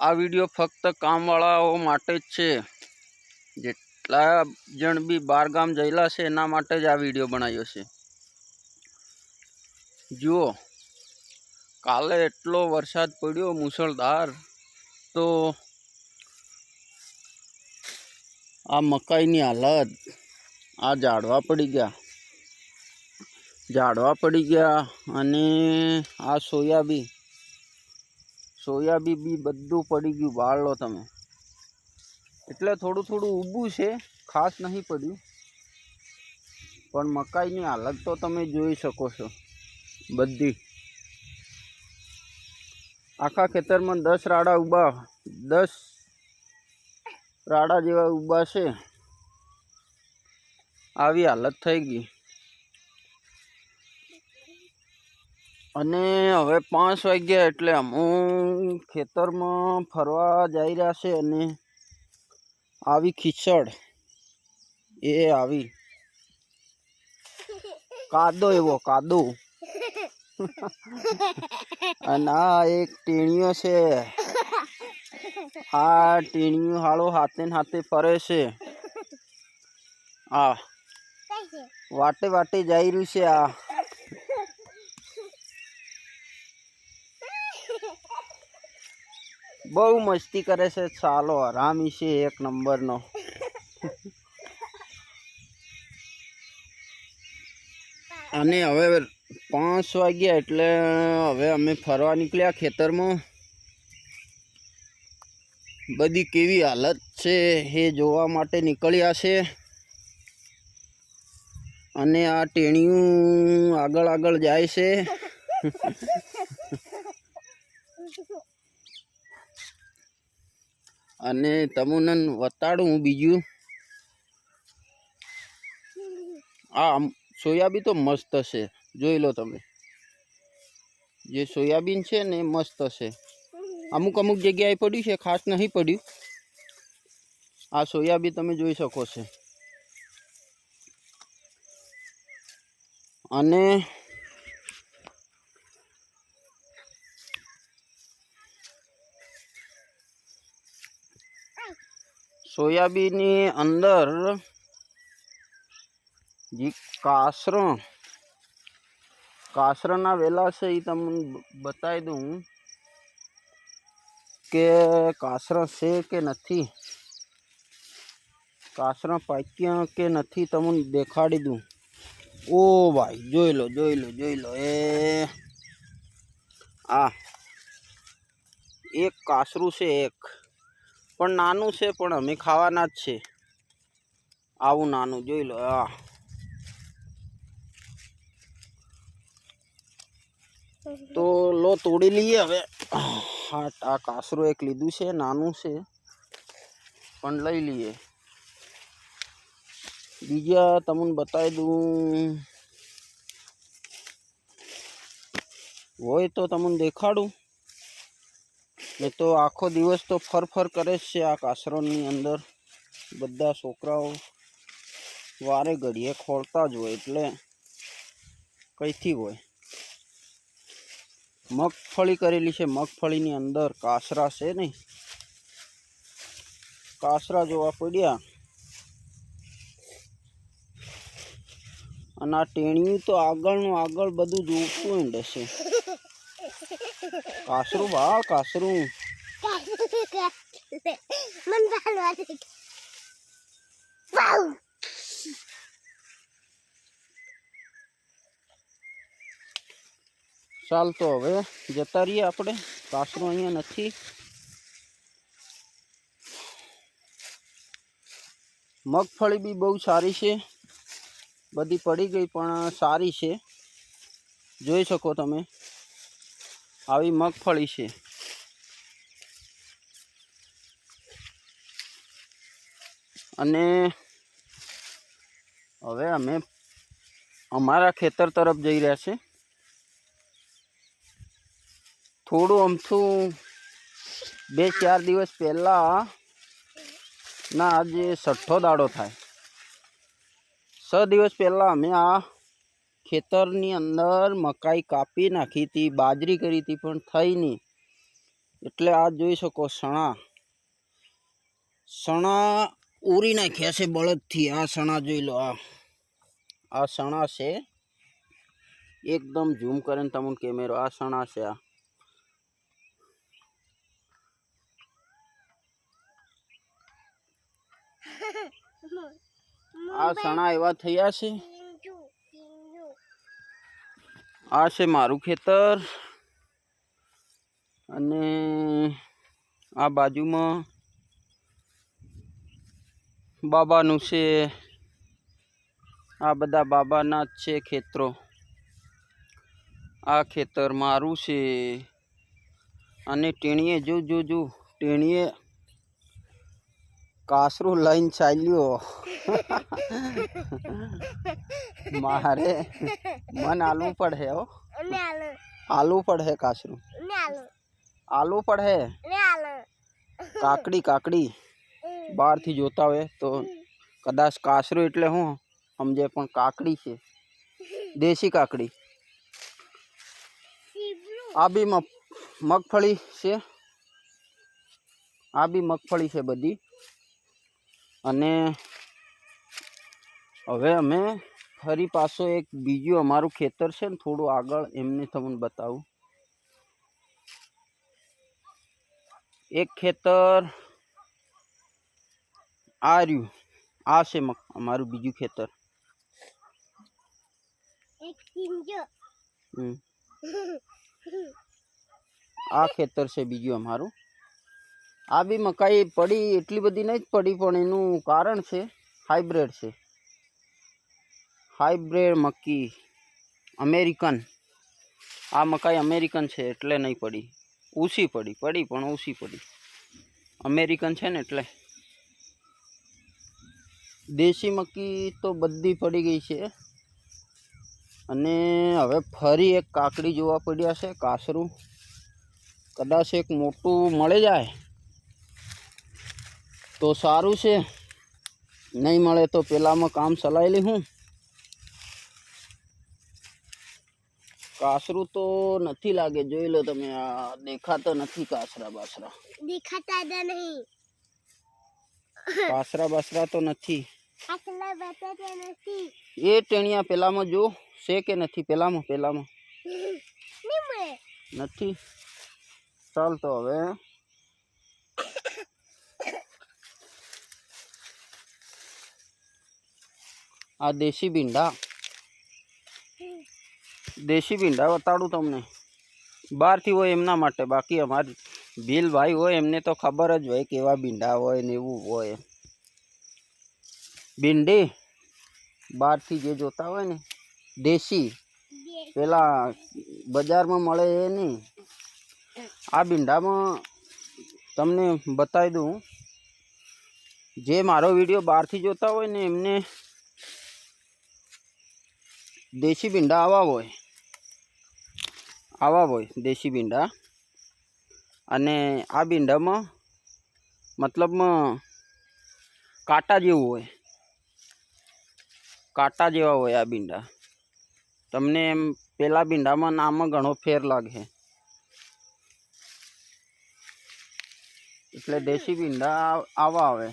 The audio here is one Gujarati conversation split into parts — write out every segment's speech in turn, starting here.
આ વીડિયો ફક્ત કામવાળાઓ માટે જ છે. જેટલા જણ બી બહારગામ જયેલા છે, એના માટે જ આ વીડિયો બનાવ્યો છે. જુઓ, કાલે એટલો વરસાદ પડ્યો મુસળધાર તો આ મકાઈની હાલત, આ ઝાડવા પડી ગયા. ઝાડવા પડી ગયા અને આ સોયાબી સોયાબી બી બધું પડી ગયું. વાળ લો તમે. એટલે થોડું થોડું ઊભું છે. ખાસ નહીં પડ્યું. પણ મકાઈની હાલત તો તમે જોઈ શકો છો. બધી. આખા ખેતરમાં દસ રાડા ઊભા. દસ રાડા જેવા ઊભા છે. આવી હાલત થઈ ગઈ. અને હવે પાંચ વાગ્યા એટલે હું ખેતરમાં ફરવા જઈ રહ્યા છે અને આવી ખીચડ. એ આવી. કાદો એવો કાદો. અને આ એક ટીણીઓ છે. આ ટીણીઓ હાળો હાથે ને હાથે ફરે છે. આ. વાટે વાટે જઈ રહ્યું છે આ. બહુ મસ્તી કરે છે. ચાલો આરામી છે એક નંબરનો. અને હવે પાંચ વાગ્યા એટલે હવે અમે ફરવા નીકળ્યા ખેતરમાં. બધી કેવી હાલત છે એ જોવા માટે નીકળ્યા છે. અને આ ટેણીયું આગળ આગળ જાય છે. અને તમને વતાડું હું બીજું. આ સોયાબીન તો મસ્ત છે. જોઈ લો તમે. જે સોયાબીન છે ને મસ્ત છે. અમુક અમુક જગ્યાએ પડ્યું છે, ખાસ નહીં પડ્યું. આ સોયાબીન તમે જોઈ શકો છો. અને સોયાબીનની અંદર જે કાસરો કાસરાના વેલા છે એ તમને બતાવી દઉં કે કાસરા છે કે નથી. કાસરા પાક્યા કે નથી તમને દેખાડી દઉં. ઓ ભાઈ, જોઈ લો જોઈ લો જોઈ લો, એ આ, એક કાસરું છે એક. પણ નાનું છે, પણ અમે ખાવાના જ છે. આવું નાનું, જોઈ લો, આ. તો લો, તોડી લઈએ હવે. હા આ કાસરું એક લીધું છે, નાનું છે, પણ લઈ લઈએ. બીજા તમને બતાવી દઉં. હોય તો તમને દેખાડું. એ તો આખો દિવસ તો ફર ફર કરે જ છે આ કાસરોની અંદર. બધા છોકરાઓ વારે ઘડીએ ખોલતા જ હોય એટલે કઈથી હોય? મગફળી કરેલી છે, મગફળીની અંદર કાસરા છે નહીં? કાસરા જોવા પડ્યા. અને આ ટેણિયું તો આગળનું આગળ બધું જોતું હેંડે છે કાસરું બા કાસરું મન ભાલવા દે વાવ ચાલ તો હવે, જતા રહીએ આપણે. કાસરું અહીંયા નથી. મગફળી બી બહુ સારી છે. બધી પડી ગઈ, પણ સારી છે. જોઈ શકો તમે. આવી મગફળી છે. અને હવે અમે અમારા ખેતર તરફ જઈ રહ્યા છે. થોડું અમથું બે ચાર દિવસ પહેલાં ના આજે છઠ્ઠો દાડો થાય. છ દિવસ પહેલાં અમે આ ખેતરની અંદર મકાઈ કાપી નાખી હતી બાજરી કરી હતી પણ થઈ નહીં. એટલે આ જોઈ શકો સણા. સણા ઉરી નાખ્યા છે બળદથી. આ સણા જોઈ લો આ. આ સણા છે. એકદમ ઝૂમ કરીને તમને કેમેરો. આ સણા છે આ. આ સણા એવા થયા છે. આ છે મારું ખેતર. અને આ બાજુમાં બાબાનું છે. આ બધા બાબાના જ છે ખેતરો. આ ખેતર મારું છે. અને ટેણીએ જો જો જો ટેણીએ કાસરું લઈને ચાલ્યો. મારે મન આલવું પડે હો. આલવું પડે આલો. આલવું પડે? કાકડી કાકડી. બહારથી જોતા હોય તો કદાચ કાસરું એટલે હું સમજે પણ કાકડી છે. દેશી કાકડી. આ બી મગ- મગફળી છે. આ બી મગફળી છે બધી. અને હવે અમે ફરી પાછો એક બીજું અમારું ખેતર છે ને થોડું આગળ એમને તમને બતાવું. એક ખેતર આ રહ્યું. આ છે અમારું બીજું ખેતર. આ ખેતર છે બીજું અમારું. આ બી મકાઈ પડી એટલી બધી નહીં જ પડી પણ એનું કારણ છે હાઇબ્રિડ છે. હાઇબ્રિડ મક્કી. અમેરિકન. આ મકાઈ અમેરિકન છે એટલે નહીં પડી. ઊંચી પડી પડી પણ ઊંચી પડી. અમેરિકન છે ને એટલે. દેશી મક્કી તો બધી પડી ગઈ છે. અને હવે ફરી એક કાકડી જોવા પડ્યા છે, કાસરું. કદાચ એક મોટું મળી જાય. તો સારું છે. નહીં મળે તો પેલામાં કામ ચલાવેલી હું. કાસરું તો નથી લાગે. જોઈ લો તમે આ દેખાતો નથી કાસરા બાસરા. દેખાતા હતા નહીં. કાસરા બાસરા તો નથી. આટલા બતાતા નથી. એ ટેણિયા પેલામાં જો છે કે નથી? પેલામાં પેલામાં. નહીં મળે નથી. ચાલ તો હવે. આ દેશી ભીંડા. દેશી ભીંડા બતાડું તમને. બહારથી હોય એમના માટે, બાકી અમારી ભીલભાઈ હોય એમને તો ખબર જ હોય કેવા ભીંડા હોય ને એવું હોય. ભીંડી બહારથી જે જોતા હોય ને, દેશી, પેલા બજારમાં મળે એ નહીં. આ ભીંડામાં તમને બતાવી દઉં. જે મારો વીડિયો બહારથી જોતા હોય ને એમને દેશી ભીંડા આવા હોય. આવા હોય, દેશી ભીંડા. અને આ ભીંડામાં મતલબમાં કાંટા જેવું હોય. કાંટા જેવા હોય આ ભીંડા. તમને એમ પેલા ભીંડામાં નામાં ઘણો ફેર લાગે. એટલે દેશી ભીંડા આવા, આવે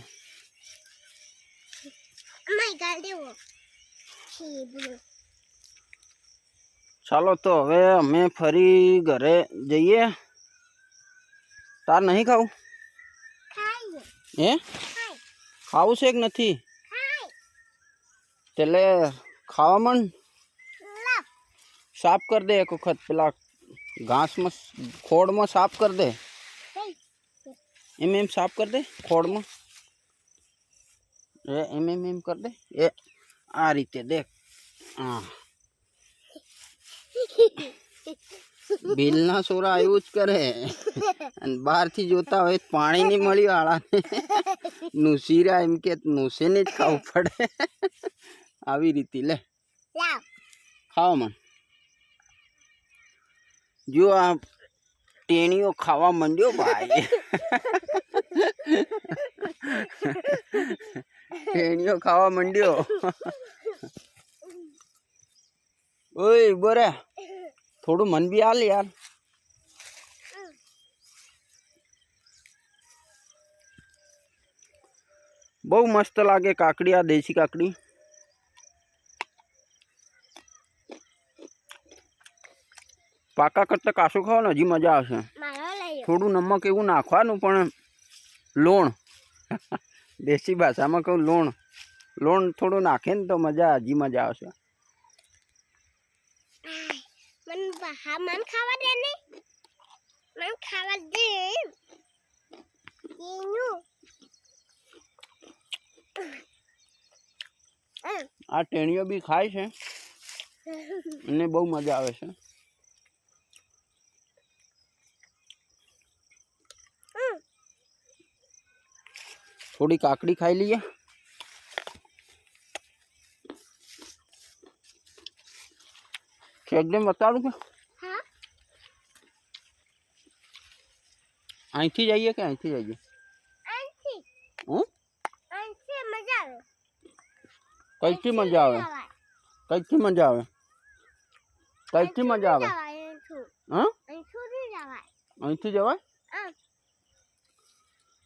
ચાલો તો હવે અમે ફરી ઘરે જઈએ. તાર નહીં ખાવું? ખાઈ હે? ખાઈ ખાવું છે કે નથી? ખાઈ એટલે ખાવા માંડ લાવ સાફ કરી દે એક વખત, પેલા ઘાસમાં ખોડમાં સાફ કરી દે. કઈ એમ એમ સાફ કરી દે ખોડમાં એ એમ એમ એમ કરી દે. એ આ રીતે દેખ. હા. બિલના સોરા એવું જ કરે અને બહારથી જોતા હોય તો પાણી નહીં મળ્યું આળાને નુસીરા એમ કે નુસીને જ ખાવું પડે આવી રીતે લે લાવ ખાઓ મન જો આ ટેણીઓ ખાવા માંડ્યો ભાઈ ટેણીઓ ખાવા માંડ્યો ઓય બોરે થોડું મન બી હાલ યાર. બહુ મસ્ત લાગે કાકડી આ દેશી કાકડી. પાકા કરતાં કાશું ખાવાનું હજી મજા આવશે. થોડું નમક એવું નાખવાનું પણ લોણ. દેશી ભાષામાં કહું લોણ. લોણ થોડું નાખે ને તો મજા હજી મજા આવશે. મન હા મન ખાવા દે ને. મન ખાવા દે. એનું. આ ટેણીઓ બી ખાય છે. અને બહુ મજા આવે છે. થોડી કાકડી ખાઈ લઈએ. એકદમ બતાડું કે હા અહીંથી જઈએ કે અહીંથી જઈએ આંટી હં આંટી મજા આવે કઈથી મજા આવે કઈથી મજા આવે કઈથી મજા આવે હા અહીંથી જવાય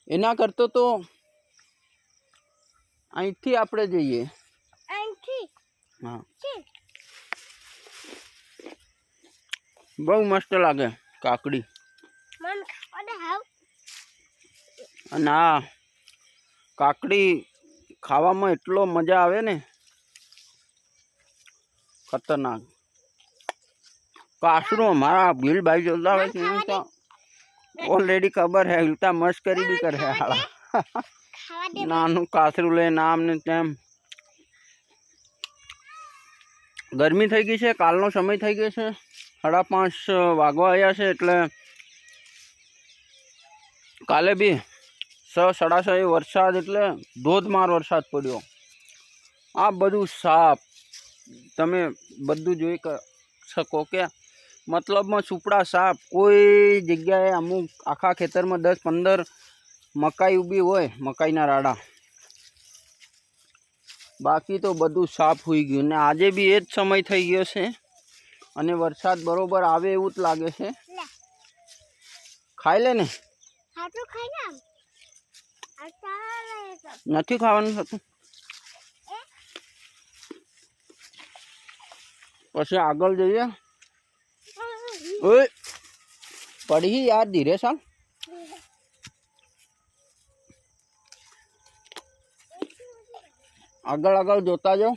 એના કરતો તો અહીંથી આપણે જઈએ હા બહુ મસ્ત લાગે કાકડી. અને આ કાકડી ખાવામાં એટલો મજા આવે ને. ખતરનાક. કાસરું અમારા ભીલભાઈ જોતા હોય છે તો ઓલરેડી ખબર હે ઉલટા મસ્કરી બી કરે હાળા નાનું કાસરું લે નામ ને તેમ. ગરમી થઈ ગઈ છે કાલનો સમય થઈ ગયો છે. સાડા પાંચ વાગવા આવ્યા છે એટલે કાલે બી છ સાડા છ વરસાદ એટલે ધોધમાર વરસાદ પડ્યો. આ બધું સાપ. તમે બધું જોઈ શકો કે મતલબમાં સુપડા સાપ કોઈ જગ્યાએ અમુક આખા ખેતરમાં દસ પંદર મકાઈ ઊભી હોય મકાઈના રાડા. બાકી તો બધું સાફ હોઈ ગયું ને આજે બી એ જ સમય થઈ ગયો છે. અને વરસાદ બરોબર આવે એવું જ લાગે છે. ખાઈ લે ને. નથી ખાવાનું થતું? પછી આગળ જઈએ. ઓય પડી યાર ધીરે સાલ આગળ આગળ જોતા જાઓ.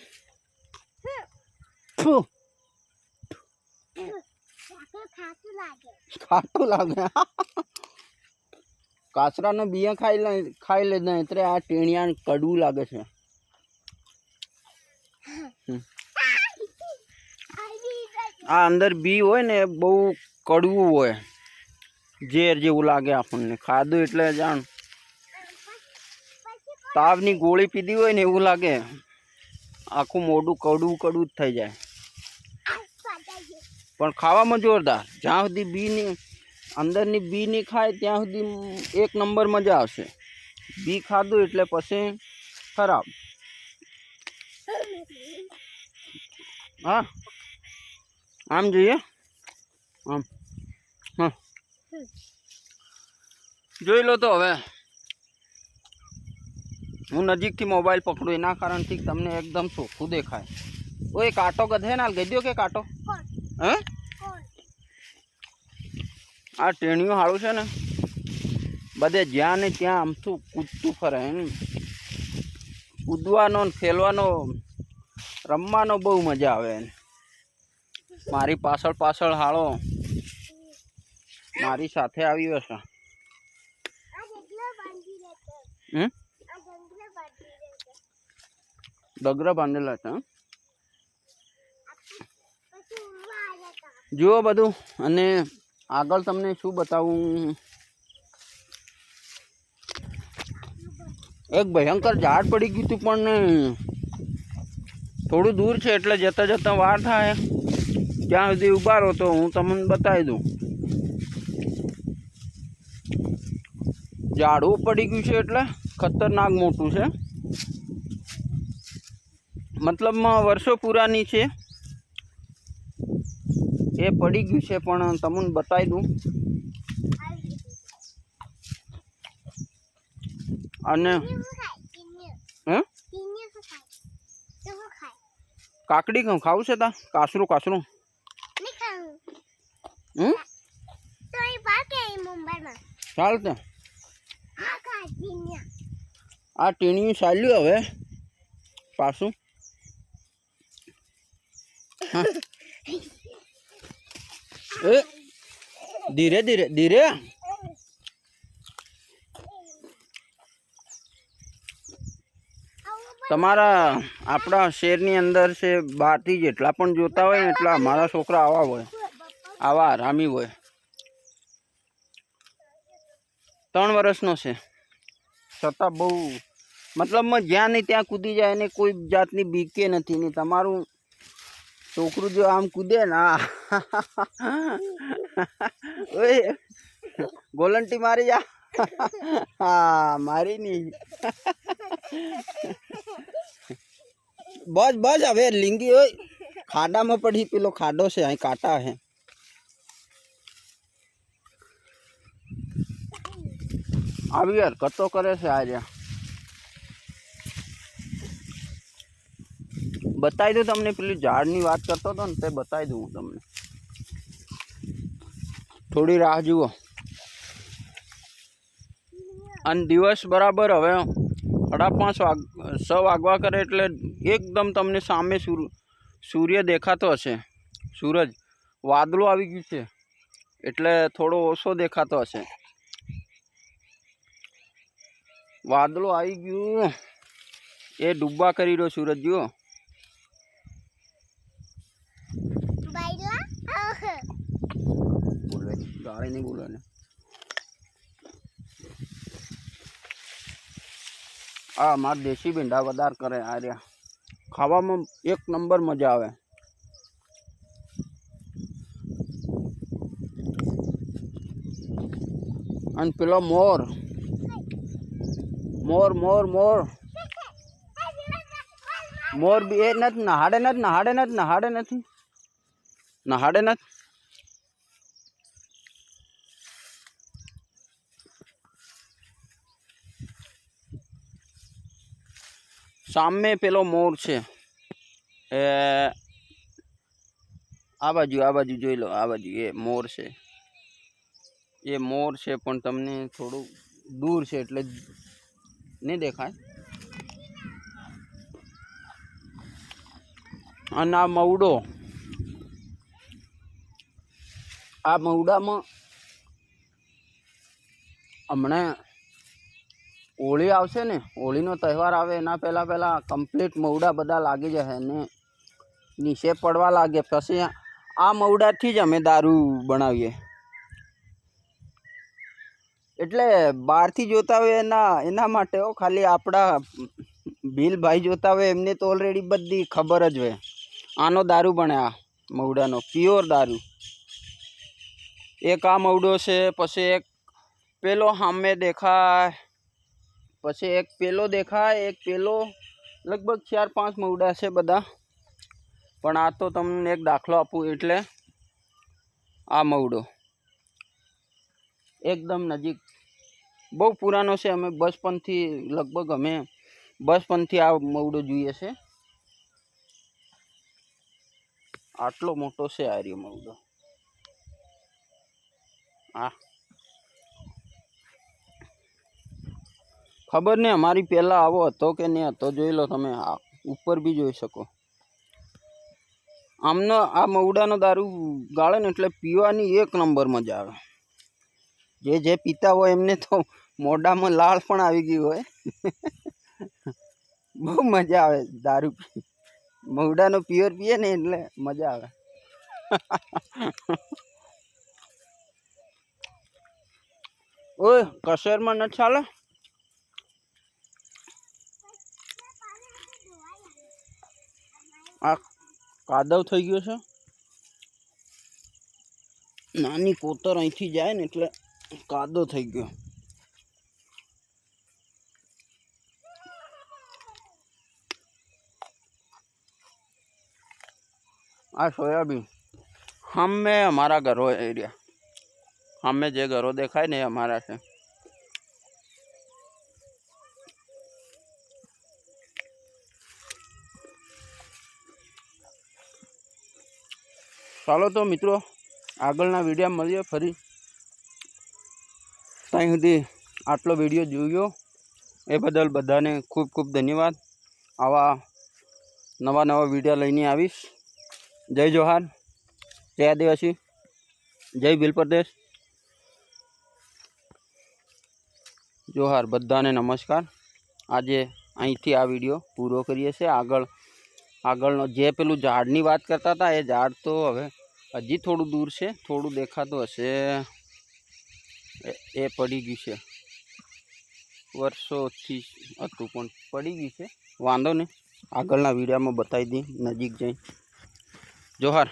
ખાટું લાગે. કાચરાનો બિયા ખાઈ લે ખાઈ લે એટલે આ ટેણિયા કડવું લાગે છે. આ અંદર બી હોય ને બહુ કડવું હોય. ઝેર જેવું લાગે આપણને. ખાધું એટલે જાણ. તાવની ગોળી પીધી હોય ને, એવું લાગે. આખું મોઢું કડવું કડવું જ થઈ જાય. પણ ખાવામાં જોરદાર. જ્યાં સુધી બી ની અંદરની બી નહીં ખાય ત્યાં સુધી એક નંબર મજા આવશે. બી ખાધું એટલે પછી ખરાબ. હા? આમ જોઈએ? આમ. હા. જોઈ લો તો હવે. હું નજીકથી મોબાઈલ પકડું એના કારણથી તમને એકદમ ચોખ્ખું દેખાય. ઓય કાંટો ગધે ના દો કે કાંટો? હે? આ ટેણીઓ સારું છે ને, બધે જ્યાં ને ત્યાં આમથું કૂદતું ફરે એમ. કૂદવાનો ખેલવાનો, રમવાનો બહુ મજા આવે એને. મારી પાછળ પાછળ હાળો, મારી સાથે આવ્યો હશે. ડગરા બાંધેલા છે હં? જુઓ બધું, અને આગળ તમને શું બતાવું? એક ભયંકર ઝાડ પડી ગયું હતું પણ, થોડું દૂર છે એટલે જતાં જતાં વાર થાય. ત્યાં સુધી ઉભારો તો હું તમને બતાવી દઉં. ઝાડવું પડી ગયું છે એટલે ખતરનાક મોટું છે. મતલબમાં વર્ષો પુરાની છે. એ પડી ગયું છે, પણ તમને બતાવી દઉં. અને હે? કાકડી કેમ ખાવું છે તા? કાસરું કાસરું. હમ? ચાલ તે. આ ટીણિયું ચાલ્યું હવે. પાછું. હા. એ ધીરે ધીરે ધીરે તમારા આપણા શહેરની અંદર છે બહારથી જેટલા પણ જોતા હોય ને એટલા અમારા છોકરા આવા હોય. આવા આરામી હોય. ત્રણ વર્ષનો છે. છતાં બહુ મતલબમાં જ્યાં નહીં ત્યાં કૂદી જાય એને કોઈ જાતની બીકે નથી ને તમારું છોકરું જો આમ કૂદે ને આ ઓય ગોલંટી મારી જા હા મારી નહીં બસ બસ હવે લીંગી હોય ખાડામાં પડી પેલો ખાડો છે અહીં કાંટા હે આવી હરકતો કરે છે આર્યા બતાવી દઉં તમને, પેલી ઝાડની વાત કરતો હતો ને તે બતાવી દઉં હું તમને. થોડી રાહ જુઓ. અને દિવસ બરાબર હવે સાડા પાંચ વાગ છ વાગવા કરે એટલે એકદમ તમને સામે સૂર, સૂર્ય દેખાતો હશે. સૂરજ વાદળો આવી ગયું છે, એટલે થોડો ઓછો દેખાતો હશે. વાદળો આવી ગયું. એ ડૂબવા કરી રહ્યો સૂરજ, જુઓ. બોલે ગાળી નહીં બોલે ને આ માર દેશી ભીંડા વધાર કરે આ રહ્યા ખાવામાં એક નંબર મજા આવે અને પેલો મોર મોર મોર મોર મોર બી એ નથી નહાડે નથી નહાડે નથી નહાડે નથી નહાડે નથી સામે પેલો મોર છે. એ, આ બાજુ આ બાજુ જોઈ લો, આ બાજુ એ મોર છે. એ મોર છે પણ તમને થોડું દૂર છે એટલે નહીં દેખાય. અને આ મવડો, આ મવડામાં હમણાં હોળી આવશે ને, હોળીનો તહેવાર આવે, એના પહેલાં પહેલાં કમ્પ્લીટ મવડા બધા લાગી જશે ને, નીચે પડવા લાગે, પછી આ મવડાથી જ અમે દારૂ બનાવીએ. એટલે બહારથી જોતા હોય એના એના માટે હો, ખાલી આપણા ભીલભાઈ જોતા હોય, એમને તો ઓલરેડી બધી ખબર જ હોય. આનો દારૂ બને આ મવડાનો પ્યોર દારૂ. એક આ મવડો છે, પછી એક પેલો સામે દેખાય પછી એક પેલો દેખાય, એક પેલો લગભગ ચાર પાંચ મવડા છે બધા. પણ આ તો તમને એક દાખલો આપું એટલે આ મવડો એકદમ નજીક. બહુ પુરાનો છે, અમે બચપનથી, લગભગ અમે બચપનથી આ મવડો જોઈએ છે. આટલો મોટો છે આર્યો મવડો આ ખબર નહીં, અમારી પહેલાં આવો હતો કે નહીં હતો, જોઈ લો તમે, આ ઉપર બી જોઈ શકો. આમનો, આ મવડાનો દારૂ ગાળે ને એટલે પીવાની એક નંબર મજા આવે. જે જે પીતા હોય એમને તો મોઢામાં લાળ પણ આવી ગઈ હોય. બહુ મજા આવે દારૂ મવડાનો પ્યોર પીએ ને એટલે મજા આવે. ઓય કસરમાં ન ચાલે? આ કાદવ થઈ ગયો છે. નાની કોતર અહીંથી જાય ને એટલે કાદવ થઈ ગયો. આ સોયાબીન. હમે અમારા ઘરો એરિયા હમે જે ઘરો દેખાય ને એ અમારા છે. ચાલો તો મિત્રો, આગળના વીડિયો મળીએ ફરી. ત્યાં સુધી આટલો વીડિયો જોયો. એ બદલ બધાને ખૂબ ખૂબ ધન્યવાદ. આવા નવા નવા વીડિયો લઈને આવીશ. જય જોહાર. જય આદિવાસી. જય ભીલ પ્રદેશ જોહાર, બધાને નમસ્કાર. આજે અહીંથી આ વીડિયો પૂરો કરીએ છીએ. આગળ આગળનો જે પેલું ઝાડની વાત કરતા હતા, એ ઝાડ તો હવે હજી થોડું દૂર છે, થોડું દેખાતું હશે. એ- પડી ગયું છે. વર્ષોથી હતું, પણ પડી ગયું છે. વાંધો નહીં. આગળના વિડીયોમાં બતાવી દઈ નજીક જઈ. જોહાર.